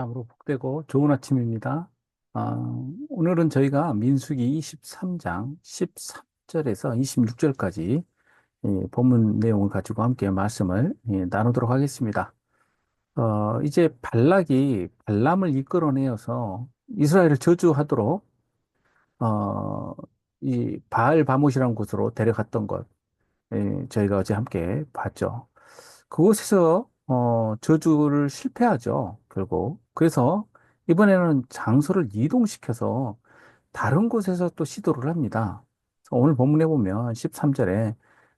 참으로 복되고 좋은 아침입니다. 아, 오늘은 저희가 민수기 23장 13절에서 26절까지 본문 내용을 가지고 함께 말씀을 예, 나누도록 하겠습니다. 어, 이제 발락이 발람을 이끌어내어서 이스라엘을 저주하도록 어, 이 바알 바못이라는 곳으로 데려갔던 것 예, 저희가 어제 함께 봤죠. 그곳에서 어, 저주를 실패하죠, 결국. 그래서 이번에는 장소를 이동시켜서 다른 곳에서 또 시도를 합니다. 오늘 본문에 보면 13절에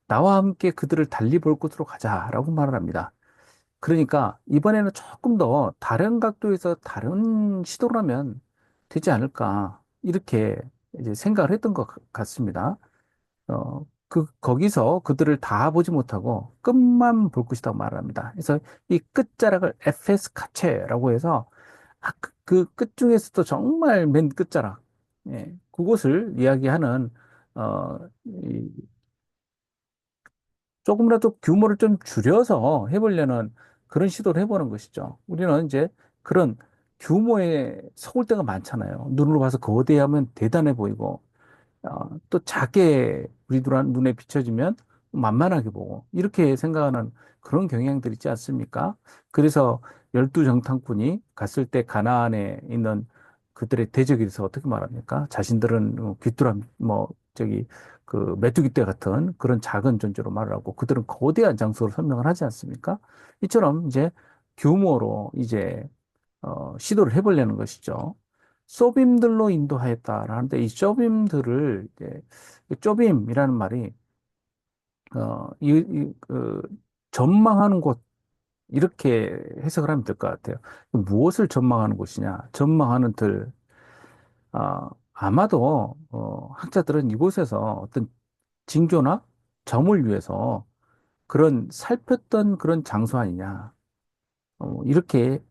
나와 함께 그들을 달리 볼 곳으로 가자라고 말을 합니다. 그러니까 이번에는 조금 더 다른 각도에서 다른 시도를 하면 되지 않을까 이렇게 이제 생각을 했던 것 같습니다. 어, 그, 거기서 그들을 다 보지 못하고 끝만 볼 것이라고 말합니다. 그래서 이 끝자락을 에페스 카체라고 해서 아, 그끝 중에서도 정말 맨 끝자락, 예, 그곳을 이야기하는, 어, 이, 조금이라도 규모를 좀 줄여서 해보려는 그런 시도를 해보는 것이죠. 우리는 이제 그런 규모에 속을 때가 많잖아요. 눈으로 봐서 거대하면 대단해 보이고, 어, 또 작게 우리들 눈에 비춰지면 만만하게 보고 이렇게 생각하는 그런 경향들이 있지 않습니까? 그래서 열두 정탐꾼이 갔을 때 가나안에 있는 그들의 대적에 대해서 어떻게 말합니까? 자신들은 어, 귀뚜라미 뭐 저기 그 메뚜기 떼 같은 그런 작은 존재로 말을 하고 그들은 거대한 장소로 설명을 하지 않습니까? 이처럼 이제 규모로 이제 어, 시도를 해보려는 것이죠. 소빔들로 인도하였다라는데 이 소빔들을 이제 쪼빔이라는 말이 어, 이, 이, 그, 전망하는 곳 이렇게 해석을 하면 될 것 같아요. 무엇을 전망하는 곳이냐? 전망하는 들. 아, 아마도 어, 학자들은 이곳에서 어떤 징조나 점을 위해서 그런 살폈던 그런 장소 아니냐? 어, 이렇게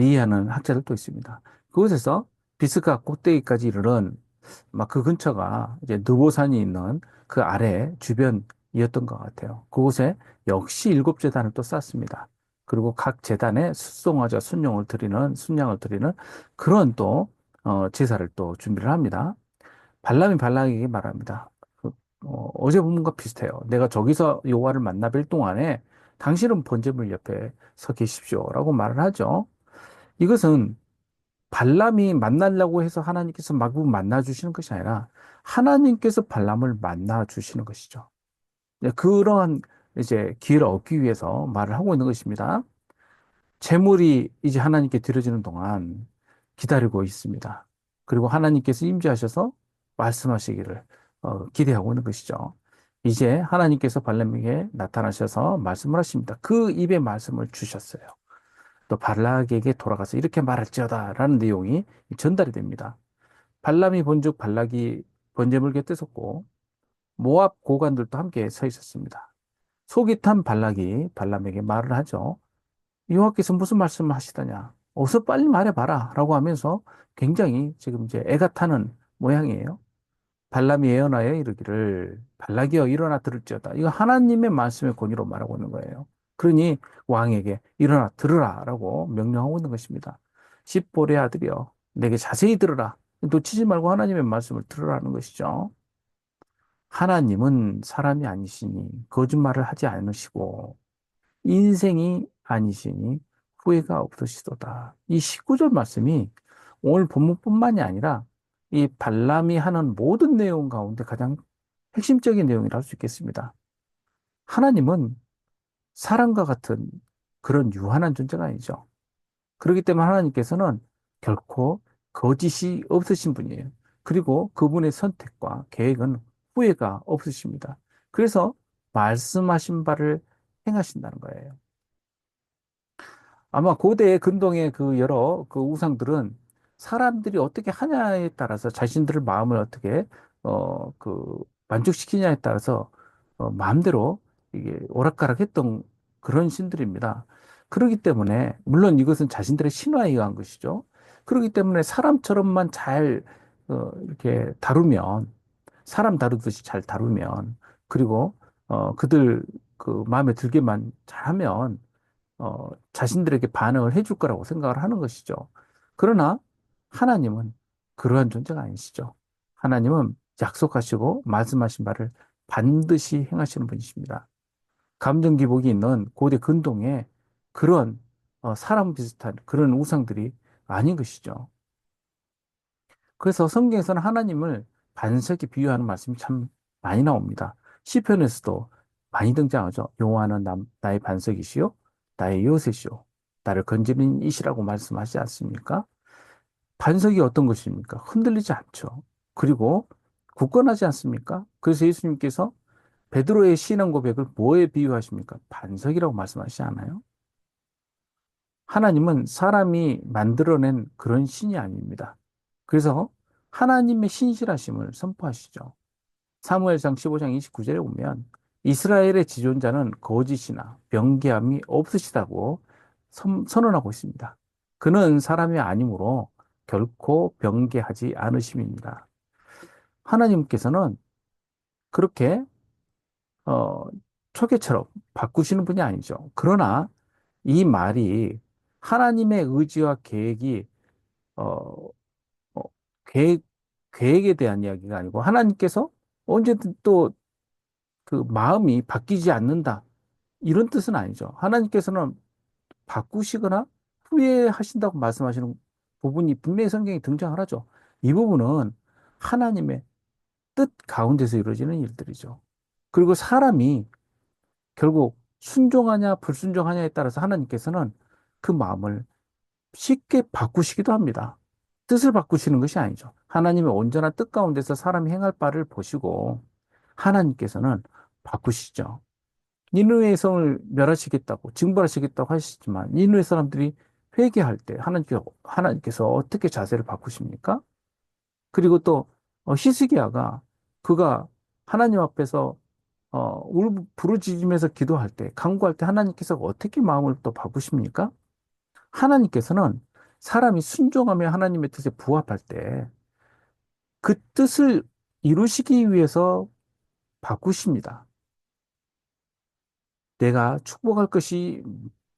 이해하는 학자들도 있습니다. 그곳에서 비스가 꼭대기까지 이르는 막 그 근처가 이제 느보산이 있는 그 아래 주변이었던 것 같아요. 그곳에 역시 일곱 재단을 또 쌓습니다. 그리고 각 재단에 숫송화자 순용을 드리는 순양을 드리는 그런 또 어, 제사를 또 준비를 합니다. 발람이 발락에게 말합니다. 그, 어, 제 본문과 비슷해요. 내가 저기서 여호와를 만나 뵐 동안에 당신은 번제물 옆에 서 계십시오라고 말을 하죠. 이것은 발람이 만나려고 해서 하나님께서 마구 만나 주시는 것이 아니라 하나님께서 발람을 만나 주시는 것이죠. 네, 그러한 이제 기회를 얻기 위해서 말을 하고 있는 것입니다. 재물이 이제 하나님께 드려지는 동안 기다리고 있습니다. 그리고 하나님께서 임재하셔서 말씀하시기를 어, 기대하고 있는 것이죠. 이제 하나님께서 발람에게 나타나셔서 말씀을 하십니다. 그 입에 말씀을 주셨어요. 또 발락에게 돌아가서 이렇게 말할지어다라는 내용이 전달이 됩니다. 발람이 본즉 발락이 번제물 곁에 섰고 모압 고관들도 함께 서 있었습니다. 속이 탄 발락이 발람에게 말을 하죠. 여호와께서 무슨 말씀을 하시더냐? 어서 빨리 말해봐라 라고 하면서 굉장히 지금 이제 애가 타는 모양이에요. 발람이 예언하여 이르기를 발락이여 일어나 들을지어다. 이거 하나님의 말씀의 권위로 말하고 있는 거예요. 그러니 왕에게 일어나 들으라 라고 명령하고 있는 것입니다. 십보의 아들이여 내게 자세히 들으라. 놓치지 말고 하나님의 말씀을 들으라는 것이죠. 하나님은 사람이 아니시니 거짓말을 하지 않으시고 인생이 아니시니 후회가 없으시도다. 이 19절 말씀이 오늘 본문뿐만이 아니라 이 발람이 하는 모든 내용 가운데 가장 핵심적인 내용이라 할 수 있겠습니다. 하나님은 사람과 같은 그런 유한한 존재가 아니죠. 그렇기 때문에 하나님께서는 결코 거짓이 없으신 분이에요. 그리고 그분의 선택과 계획은 후회가 없으십니다. 그래서 말씀하신 바를 행하신다는 거예요. 아마 고대 근동의 그 여러 그 우상들은 사람들이 어떻게 하냐에 따라서 자신들의 마음을 어떻게 어 그 만족시키냐에 따라서 어 마음대로 이게 오락가락했던 그런 신들입니다. 그렇기 때문에 물론 이것은 자신들의 신화에 의한 것이죠. 그렇기 때문에 사람처럼만 잘 어, 이렇게 다루면 사람 다루듯이 잘 다루면 그리고 어, 그들 그 마음에 들게만 잘하면 어, 자신들에게 반응을 해줄 거라고 생각을 하는 것이죠. 그러나 하나님은 그러한 존재가 아니시죠. 하나님은 약속하시고 말씀하신 바를 반드시 행하시는 분이십니다. 감정 기복이 있는 고대 근동에 그런 어, 사람 비슷한 그런 우상들이 아닌 것이죠. 그래서 성경에서는 하나님을 반석에 비유하는 말씀이 참 많이 나옵니다. 시편에서도 많이 등장하죠. 나, 나의 반석이시요 나의 요새시요 나를 건지는 이시라고 말씀하지 않습니까? 반석이 어떤 것입니까? 흔들리지 않죠. 그리고 굳건하지 않습니까? 그래서 예수님께서 베드로의 신앙 고백을 뭐에 비유하십니까? 반석이라고 말씀하시지 않아요? 하나님은 사람이 만들어낸 그런 신이 아닙니다. 그래서 하나님의 신실하심을 선포하시죠. 사무엘상 15장 29절에 보면 이스라엘의 지존자는 거짓이나 변개함이 없으시다고 선, 선언하고 있습니다. 그는 사람이 아니므로 결코 변개하지 않으심입니다. 하나님께서는 그렇게 어, 초계처럼 바꾸시는 분이 아니죠. 그러나 이 말이 하나님의 의지와 계획이 어, 어, 계획, 계획에 대한 이야기가 아니고 하나님께서 언제든 또 그 마음이 바뀌지 않는다. 이런 뜻은 아니죠. 하나님께서는 바꾸시거나 후회하신다고 말씀하시는 부분이 분명히 성경에 등장을 하죠. 이 부분은 하나님의 뜻 가운데서 이루어지는 일들이죠. 그리고 사람이 결국 순종하냐 불순종하냐에 따라서 하나님께서는 그 마음을 쉽게 바꾸시기도 합니다. 뜻을 바꾸시는 것이 아니죠. 하나님의 온전한 뜻 가운데서 사람이 행할 바를 보시고 하나님께서는 바꾸시죠. 니누의 성을 멸하시겠다고 징벌하시겠다고 하시지만 니누의 사람들이 회개할 때 하나님께서, 하나님께서 어떻게 자세를 바꾸십니까? 그리고 또 어, 히스기야가 그가 하나님 앞에서 어, 울 부르짖으면서 기도할 때, 간구할 때 하나님께서 어떻게 마음을 또 바꾸십니까? 하나님께서는 사람이 순종하며 하나님의 뜻에 부합할 때 그 뜻을 이루시기 위해서 바꾸십니다. 내가 축복할 것이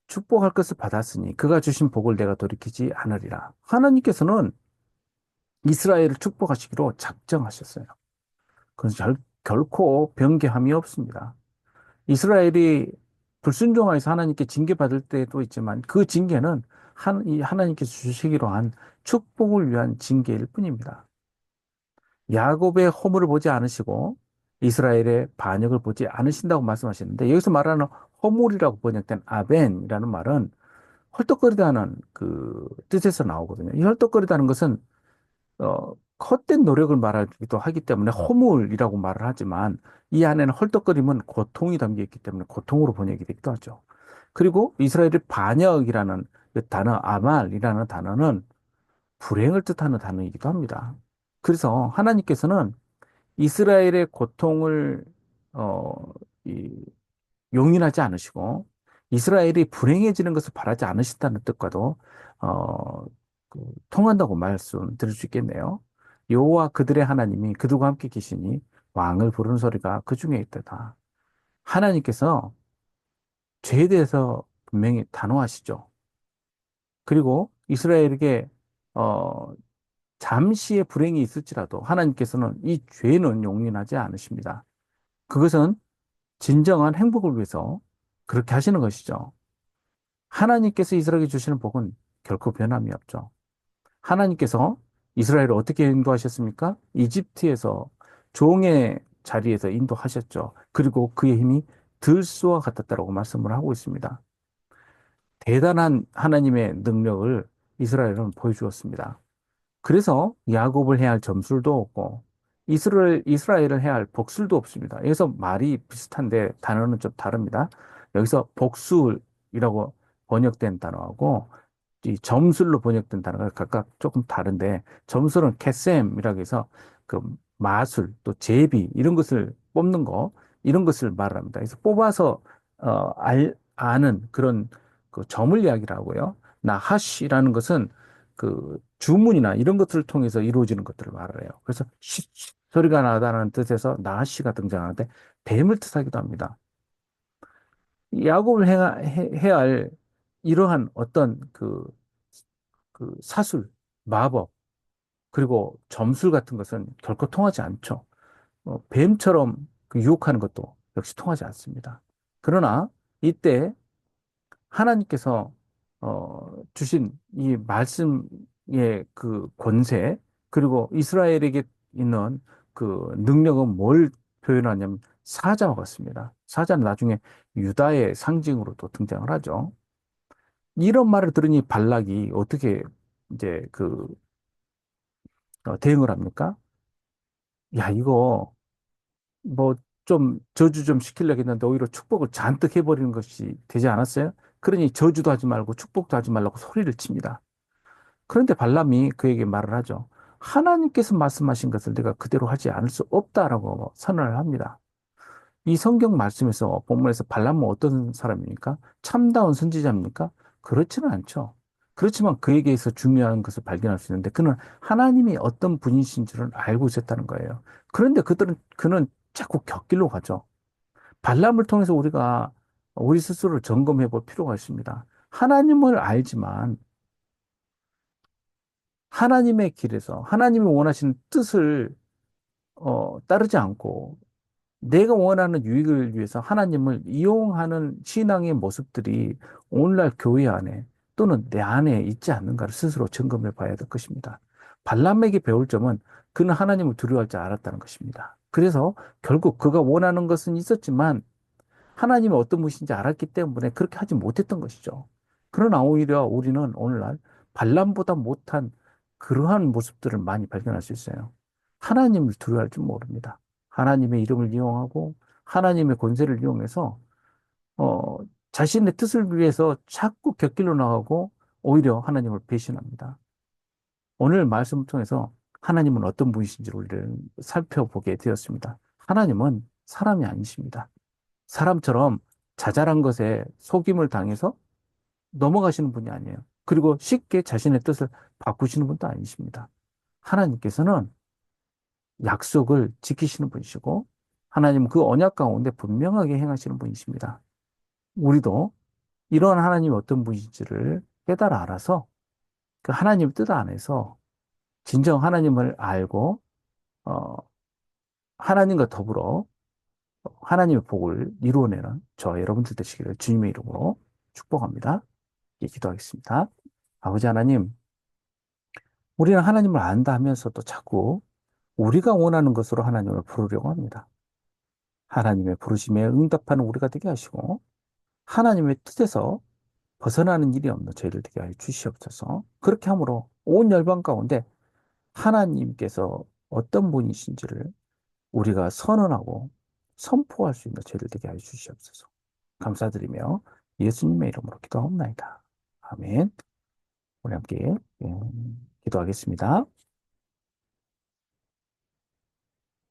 축복할 것을 받았으니 그가 주신 복을 내가 돌이키지 않으리라. 하나님께서는 이스라엘을 축복하시기로 작정하셨어요. 그래서 결, 결코 변개함이 없습니다. 이스라엘이 불순종하여서 하나님께 징계받을 때도 있지만 그 징계는 하나님께서 주시기로 한 축복을 위한 징계일 뿐입니다. 야곱의 허물을 보지 않으시고 이스라엘의 반역을 보지 않으신다고 말씀하시는데 여기서 말하는 허물이라고 번역된 아벤이라는 말은 헐떡거리다는 그 뜻에서 나오거든요. 이 헐떡거리다는 것은 어, 헛된 노력을 말하기도 하기 때문에 허물이라고 말을 하지만 이 안에는 헐떡거림은 고통이 담겨 있기 때문에 고통으로 번역이 되기도 하죠. 그리고 이스라엘의 반역이라는 그 단어 아말이라는 단어는 불행을 뜻하는 단어이기도 합니다. 그래서 하나님께서는 이스라엘의 고통을 어, 이, 용인하지 않으시고 이스라엘이 불행해지는 것을 바라지 않으신다는 뜻과도 어, 그, 통한다고 말씀드릴 수 있겠네요. 여호와 그들의 하나님이 그들과 함께 계시니 왕을 부르는 소리가 그 중에 있다. 하나님께서 죄에 대해서 분명히 단호하시죠. 그리고 이스라엘에게 어, 잠시의 불행이 있을지라도 하나님께서는 이 죄는 용인하지 않으십니다. 그것은 진정한 행복을 위해서 그렇게 하시는 것이죠. 하나님께서 이스라엘에게 주시는 복은 결코 변함이 없죠. 하나님께서 이스라엘을 어떻게 인도하셨습니까? 이집트에서 종의 자리에서 인도하셨죠. 그리고 그의 힘이 들소와 같았다라고 말씀을 하고 있습니다. 대단한 하나님의 능력을 이스라엘은 보여주었습니다. 그래서 야곱을 해야 할 점술도 없고 이스라엘, 이스라엘을 해야 할 복술도 없습니다. 여기서 말이 비슷한데 단어는 좀 다릅니다. 여기서 복술이라고 번역된 단어하고 이 점술로 번역된 단어가 각각 조금 다른데 점술은 캐셈이라고 해서 그 마술 또 제비 이런 것을 뽑는 거 이런 것을 말합니다. 그래서 뽑아서 어, 알, 아는 그런 그 점을 이야기라고요. 나하시라는 것은 그 주문이나 이런 것들을 통해서 이루어지는 것들을 말해요. 그래서 시, 소리가 나다는 뜻에서 나하시가 등장하는데 뱀을 뜻하기도 합니다. 야곱을 해야, 해야 할 이러한 어떤 그, 그 사술, 마법, 그리고 점술 같은 것은 결코 통하지 않죠. 어, 뱀처럼 그 유혹하는 것도 역시 통하지 않습니다. 그러나 이때 하나님께서 어, 주신 이 말씀의 그 권세 그리고 이스라엘에게 있는 그 능력은 뭘 표현하냐면 사자와 같습니다. 사자는 나중에 유다의 상징으로 또 등장을 하죠. 이런 말을 들으니 발락이 어떻게 이제 그 어, 대응을 합니까? 야, 이거 뭐 좀 저주 좀 시키려고 했는데 오히려 축복을 잔뜩 해버리는 것이 되지 않았어요? 그러니 저주도 하지 말고 축복도 하지 말라고 소리를 칩니다. 그런데 발람이 그에게 말을 하죠. 하나님께서 말씀하신 것을 내가 그대로 하지 않을 수 없다라고 선언을 합니다. 이 성경 말씀에서 본문에서 발람은 어떤 사람입니까? 참다운 선지자입니까? 그렇지는 않죠. 그렇지만 그에게서 중요한 것을 발견할 수 있는데 그는 하나님이 어떤 분이신 줄을 알고 있었다는 거예요. 그런데 그들은 그는 자꾸 곁길로 가죠. 발람을 통해서 우리가 우리 스스로를 점검해 볼 필요가 있습니다. 하나님을 알지만 하나님의 길에서 하나님이 원하시는 뜻을 어, 따르지 않고 내가 원하는 유익을 위해서 하나님을 이용하는 신앙의 모습들이 오늘날 교회 안에 또는 내 안에 있지 않는가를 스스로 점검해 봐야 될 것입니다. 발람에게 배울 점은 그는 하나님을 두려워할 줄 알았다는 것입니다. 그래서 결국 그가 원하는 것은 있었지만 하나님이 어떤 분이신지 알았기 때문에 그렇게 하지 못했던 것이죠. 그러나 오히려 우리는 오늘날 발람보다 못한 그러한 모습들을 많이 발견할 수 있어요. 하나님을 두려워할 줄 모릅니다. 하나님의 이름을 이용하고 하나님의 권세를 이용해서 어, 자신의 뜻을 위해서 자꾸 곁길로 나가고 오히려 하나님을 배신합니다. 오늘 말씀을 통해서 하나님은 어떤 분이신지를 우리를 살펴보게 되었습니다. 하나님은 사람이 아니십니다. 사람처럼 자잘한 것에 속임을 당해서 넘어가시는 분이 아니에요. 그리고 쉽게 자신의 뜻을 바꾸시는 분도 아니십니다. 하나님께서는 약속을 지키시는 분이시고 하나님은 그 언약 가운데 분명하게 행하시는 분이십니다. 우리도 이런 하나님이 어떤 분인지를 깨달아 알아서 그 하나님 뜻 안에서 진정 하나님을 알고 어, 하나님과 더불어 하나님의 복을 이루어내는 저 여러분들 되시기를 주님의 이름으로 축복합니다. 예, 기도하겠습니다. 아버지 하나님, 우리는 하나님을 안다 하면서도 자꾸 우리가 원하는 것으로 하나님을 부르려고 합니다. 하나님의 부르심에 응답하는 우리가 되게 하시고 하나님의 뜻에서 벗어나는 일이 없는 저희들 되게 하여 주시옵소서. 그렇게 함으로 온 열방 가운데 하나님께서 어떤 분이신지를 우리가 선언하고 선포할 수 있는 저희들 되게 하여 주시옵소서. 감사드리며 예수님의 이름으로 기도하옵나이다. 아멘. 우리 함께 예, 기도하겠습니다.